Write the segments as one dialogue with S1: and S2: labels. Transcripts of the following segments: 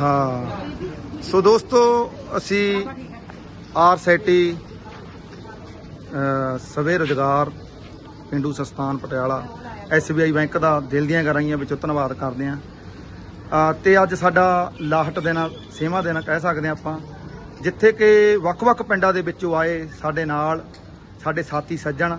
S1: ਹਾਂ। ਸੋ ਦੋਸਤੋ ਅਸੀਂ ਆਰ ਸੈਟੀ ਅ, ਸਵੇ ਰੁਜ਼ਗਾਰ ਪਿੰਡੂ ਸਸਤਾਨ ਪਟਿਆਲਾ ਐਸਬੀਆਈ ਬੈਂਕ ਦਾ ਦਿਲ ਦੀਆਂ ਗਹਿਰਾਈਆਂ ਵਿੱਚੋਂ ਧੰਨਵਾਦ ਕਰਦੇ ਹਾਂ। ਅ, ਤੇ ਅੱਜ ਸਾਡਾ ਲਾਹਟ ਦੇਣਾ ਸੇਵਾ ਦੇਣਾ ਕਹਿ ਸਕਦੇ ਹਾਂ ਆਪਾਂ ਜਿੱਥੇ ਕਿ ਵੱਖ-ਵੱਖ ਪਿੰਡਾਂ ਦੇ ਵਿੱਚੋਂ ਆਏ ਸਾਡੇ ਨਾਲ ਸਾਡੇ ਸਾਥੀ ਸੱਜਣ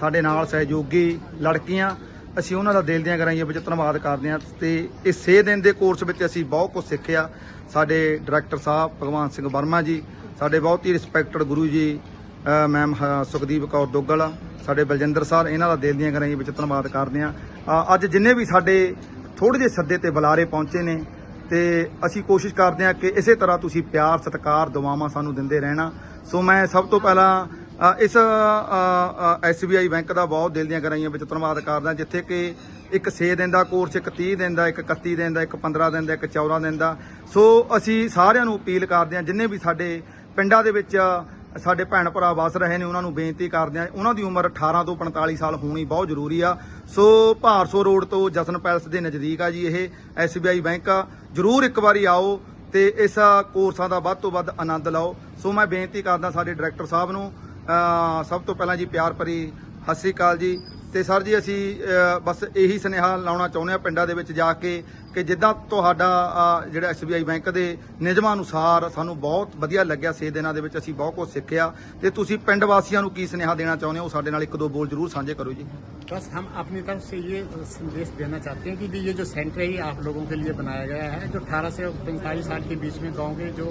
S1: ਸਾਡੇ ਨਾਲ ਸਹਿਯੋਗੀ ਲੜਕੀਆਂ ਅਸੀਂ ਉਹਨਾਂ ਦਾ ਦਿਲ ਦੀਆਂ ਗਹਿਰਾਈਆਂ ਵਿੱਚ ਧੰਨਵਾਦ ਕਰਦੇ ਹਾਂ ਤੇ ਇਸ 6 ਦਿਨ ਦੇ ਕੋਰਸ ਵਿੱਚ ਅਸੀਂ ਬਹੁਤ ਕੁਝ ਸਿੱਖਿਆ। ਸਾਡੇ ਡਾਇਰੈਕਟਰ ਸਾਹਿਬ ਭਗਵਾਨ ਸਿੰਘ ਵਰਮਾ ਜੀ, ਸਾਡੇ ਬਹੁਤ ਹੀ ਰਿਸਪੈਕਟਡ ਗੁਰੂ ਜੀ ਮੈਮ ਹ- ਸੁਖਦੀਪ ਕੌਰ ਦੁੱਗਲ, ਸਾਡੇ ਬਲਜਿੰਦਰ ਸਰ, ਇਹਨਾਂ ਦਾ ਦਿਲ ਦੀਆਂ ਗਹਿਰਾਈਆਂ ਵਿੱਚ ਧੰਨਵਾਦ ਕਰਦੇ ਹਾਂ। ਅੱਜ ਜਿੰਨੇ ਵੀ ਸਾਡੇ ਥੋੜੇ ਜਿਹੇ ਸੱਦੇ ਤੇ ਬੁਲਾਰੇ ਪਹੁੰਚੇ ਨੇ ਤੇ ਅਸੀਂ ਕੋਸ਼ਿਸ਼ ਕਰਦੇ ਹਾਂ ਕਿ ਇਸੇ ਤਰ੍ਹਾਂ ਤੁਸੀਂ ਪਿਆਰ, ਸਤਿਕਾਰ, ਦੁਆਵਾਂ ਸਾਨੂੰ ਦਿੰਦੇ ਰਹਿਣਾ। ਸੋ ਮੈਂ ਸਭ ਤੋਂ ਪਹਿਲਾਂ ਅ, ਇਸ ਐਸਬੀਆਈ ਬੈਂਕ ਦਾ ਬਹੁਤ ਦਿਲ ਦੀਆਂ ਗਹਿਰਾਈਆਂ ਵਿੱਚ ਧੰਨਵਾਦ ਕਰਦਾ ਜਿੱਥੇ ਕਿ ਇੱਕ 6 ਦਿਨ ਦਾ ਕੋਰਸ ਇੱਕ 30 ਦਿਨ ਦਾ ਇੱਕ 31 ਦਿਨ ਦਾ ਇੱਕ 15 ਦਿਨ ਦਾ ਇੱਕ 14 ਦਿਨ ਦਾ। ਸੋ ਅਸੀਂ ਸਾਰਿਆਂ ਨੂੰ ਅਪੀਲ ਕਰਦੇ ਹਾਂ ਜਿੰਨੇ ਵੀ ਸਾਡੇ ਪਿੰਡਾਂ ਦੇ ਵਿੱਚ ਸਾਡੇ ਭੈਣ ਭਰਾ ਵਸ ਰਹੇ ਨੇ ਉਹਨਾਂ ਨੂੰ ਬੇਨਤੀ ਕਰਦੇ ਹਾਂ ਉਹਨਾਂ ਦੀ ਉਮਰ 18 ਤੋਂ 45 ਸਾਲ ਹੋਣੀ ਬਹੁਤ ਜ਼ਰੂਰੀ ਆ। ਸੋ ਭਾਰਸੋ ਰੋਡ ਤੋਂ ਜਸਨ ਪੈਲਸ ਦੇ ਨਜ਼ਦੀਕ ਆ ਜੀ ਇਹ ਐਸਬੀਆਈ ਬੈਂਕ। ਆ ਜਰੂਰ ਇੱਕ ਵਾਰੀ ਆਓ ਤੇ ਇਸ ਕੋਰਸਾਂ ਦਾ ਵੱਧ ਤੋਂ ਵੱਧ ਆਨੰਦ ਲਓ। ਸੋ ਮੈਂ ਬੇਨਤੀ ਕਰਦਾ ਸਾਡੇ ਡਾਇਰੈਕਟਰ ਸਾਹਿਬ ਨੂੰ ਸਭ ਤੋਂ ਪਹਿਲਾਂ ਜੀ ਪਿਆਰ ਭਰੀ ਸਤਿ ਸ੍ਰੀ ਅਕਾਲ ਜੀ ਤੇ ਸਰ ਜੀ ਅਸੀਂ ਅ, ਬਸ ਇਹੀ ਸੁਨੇਹਾ ਲਾਉਣਾ ਚਾਹੁੰਦੇ ਆ ਪਿੰਡਾਂ ਦੇ ਵਿੱਚ ਜਾ ਕੇ ਕਿ ਜਿੱਦਾਂ ਤੁਹਾਡਾ ਅ, ਜਿਹੜਾ ਐਸਬੀਆਈ ਬੈਂਕ ਦੇ ਨਿਯਮਾਂ ਅਨੁਸਾਰ ਸਾਨੂੰ ਬਹੁਤ ਵਧੀਆ ਲੱਗਿਆ 6 ਦਿਨਾਂ ਦੇ ਵਿੱਚ ਅਸੀਂ ਬਹੁਤ ਕੁਝ ਸਿੱਖਿਆ ਤੇ ਤੁਸੀਂ ਪਿੰਡ ਵਾਸੀਆਂ ਨੂੰ ਕੀ ਸੁਨੇਹਾ ਦੇਣਾ ਚਾਹੁੰਦੇ ਹੋ ਸਾਡੇ ਨਾਲ ਇੱਕ ਦੋ ਬੋਲ ਜ਼ਰੂਰ ਸਾਂਝੇ ਕਰੋ ਜੀ
S2: बस हम अपनी तरफ से ये संदेश देना चाहते हैं कि ये जो सेंटर है ये आप लोगों के लिए बनाया गया है जो 18 से 45 साल के बीच में गांव के जो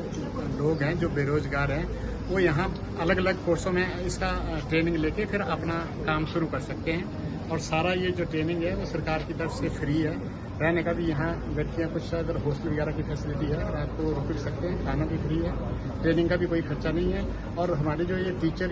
S2: लोग हैं जो बेरोजगार हैं वो यहाँ अलग अलग कोर्सों में इसका ट्रेनिंग लेके फिर अपना काम शुरू कर सकते हैं। और सारा ये जो ट्रेनिंग है वो सरकार की तरफ़ से फ्री है। रहने का भी यहाँ लड़कियाँ कुछ अगर हॉस्टल वगैरह की फैसिलिटी है रात को रुक सकते हैं, खाना भी फ्री है। ट्रेनिंग का भी कोई खर्चा नहीं है। और हमारे जो ये टीचर